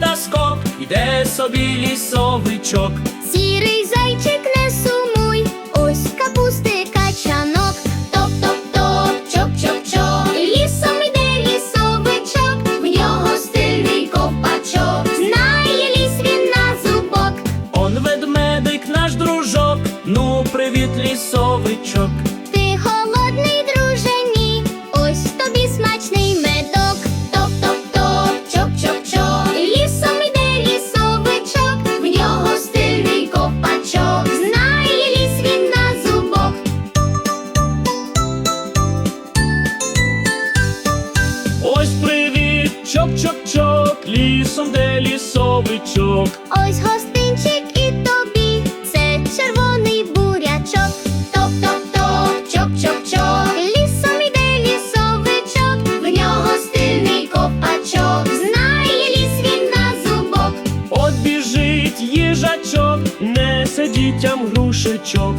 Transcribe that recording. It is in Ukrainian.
Та скок, іде собі лісовичок. Сірий зайчик не сумуй, ось капусти качанок. Топ-топ-топ, чоп-чоп-чоп. Лісом іде лісовичок, в нього стильний копачок. Знає ліс він на зубок. Он ведмедик наш дружок. Ну, привіт, лісовичок. Привіт, чок-чок-чок, лісом де лісовичок. Ось гостинчик і тобі, це червоний бурячок. Топ-топ-топ, чоп-чоп-чоп. Лісом іде лісовичок, в нього стильний копачок. Знає ліс він на зубок. От біжить їжачок, несе дітям грушечок.